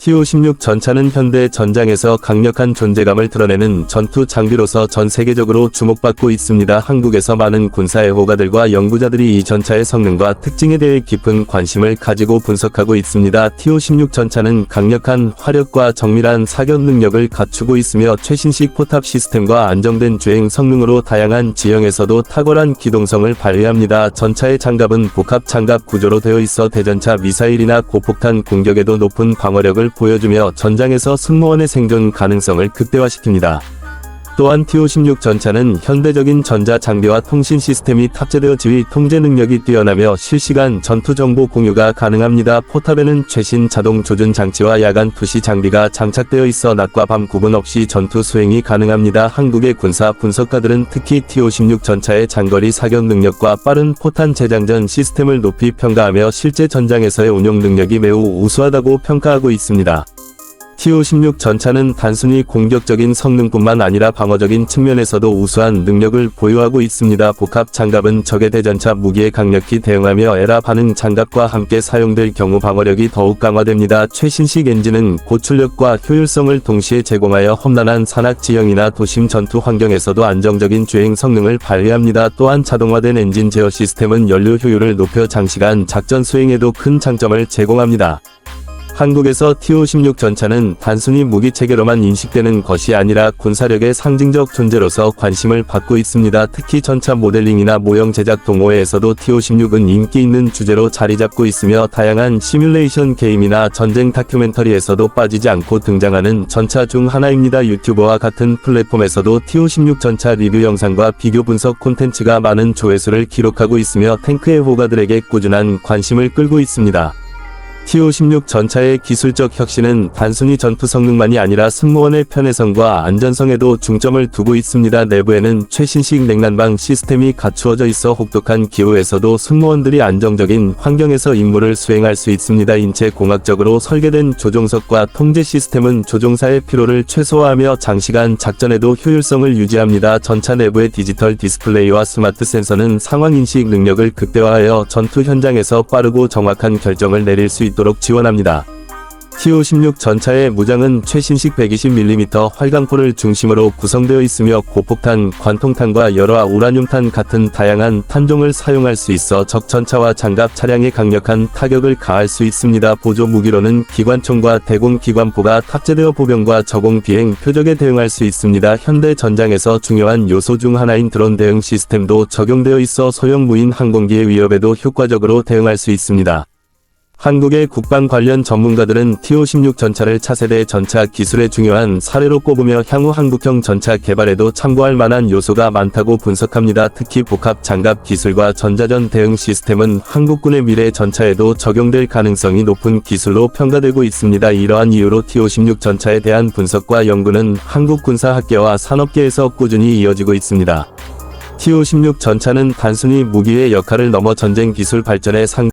T-56 전차는 현대 전장에서 강력한 존재감을 드러내는 전투 장비로서 전 세계적으로 주목받고 있습니다. 한국에서 많은 군사 애호가들과 연구자들이 이 전차의 성능과 특징에 대해 깊은 관심을 가지고 분석하고 있습니다. T-56 전차는 강력한 화력과 정밀한 사격 능력을 갖추고 있으며 최신식 포탑 시스템과 안정된 주행 성능으로 다양한 지형에서도 탁월한 기동성을 발휘합니다. 전차의 장갑은 복합 장갑 구조로 되어 있어 대전차 미사일이나 고폭탄 공격에도 높은 방어력을 보여주며 전장에서 승무원의 생존 가능성을 극대화시킵니다. 또한 T-56 전차는 현대적인 전자 장비와 통신 시스템이 탑재되어 지휘 통제 능력이 뛰어나며 실시간 전투 정보 공유가 가능합니다. 포탑에는 최신 자동 조준 장치와 야간 투시 장비가 장착되어 있어 낮과 밤 구분 없이 전투 수행이 가능합니다. 한국의 군사 분석가들은 특히 T-56 전차의 장거리 사격 능력과 빠른 포탄 재장전 시스템을 높이 평가하며 실제 전장에서의 운용 능력이 매우 우수하다고 평가하고 있습니다. T-56 전차는 단순히 공격적인 성능뿐만 아니라 방어적인 측면에서도 우수한 능력을 보유하고 있습니다. 복합 장갑은 적의 대전차 무기에 강력히 대응하며 에라 반응 장갑과 함께 사용될 경우 방어력이 더욱 강화됩니다. 최신식 엔진은 고출력과 효율성을 동시에 제공하여 험난한 산악 지형이나 도심 전투 환경에서도 안정적인 주행 성능을 발휘합니다. 또한 자동화된 엔진 제어 시스템은 연료 효율을 높여 장시간 작전 수행에도 큰 장점을 제공합니다. 한국에서 T-56 전차는 단순히 무기 체계로만 인식되는 것이 아니라 군사력의 상징적 존재로서 관심을 받고 있습니다. 특히 전차 모델링이나 모형 제작 동호회에서도 T-56은 인기 있는 주제로 자리 잡고 있으며 다양한 시뮬레이션 게임이나 전쟁 다큐멘터리에서도 빠지지 않고 등장하는 전차 중 하나입니다. 유튜버와 같은 플랫폼에서도 T-56 전차 리뷰 영상과 비교 분석 콘텐츠가 많은 조회수를 기록하고 있으며 탱크의 호가들에게 꾸준한 관심을 끌고 있습니다. T-56 전차의 기술적 혁신은 단순히 전투 성능만이 아니라 승무원의 편의성과 안전성에도 중점을 두고 있습니다. 내부에는 최신식 냉난방 시스템이 갖추어져 있어 혹독한 기후에서도 승무원들이 안정적인 환경에서 임무를 수행할 수 있습니다. 인체 공학적으로 설계된 조종석과 통제 시스템은 조종사의 피로를 최소화하며 장시간 작전에도 효율성을 유지합니다. 전차 내부의 디지털 디스플레이와 스마트 센서는 상황 인식 능력을 극대화하여 전투 현장에서 빠르고 정확한 결정을 내릴 수 있 도록 지원합니다. T-56 전차의 무장은 최신식 120mm 활강포를 중심으로 구성되어 있으며 고폭탄, 관통탄과 여러 우라늄탄 같은 다양한 탄종을 사용할 수 있어 적 전차와 장갑 차량에 강력한 타격을 가할 수 있습니다. 보조 무기로는 기관총과 대공 기관포가 탑재되어 보병과 저공 비행 표적에 대응할 수 있습니다. 현대 전장에서 중요한 요소 중 하나인 드론 대응 시스템도 적용되어 있어 소형 무인 항공기의 위협에도 효과적으로 대응할 수 있습니다. 한국의 국방 관련 전문가들은 T-56 전차를 차세대 전차 기술의 중요한 사례로 꼽으며 향후 한국형 전차 개발에도 참고할 만한 요소가 많다고 분석합니다. 특히 복합 장갑 기술과 전자전 대응 시스템은 한국군의 미래 전차에도 적용될 가능성이 높은 기술로 평가되고 있습니다. 이러한 이유로 T-56 전차에 대한 분석과 연구는 한국 군사학계와 산업계에서 꾸준히 이어지고 있습니다. T-56 전차는 단순히 무기의 역할을 넘어 전쟁 기술 발전의 상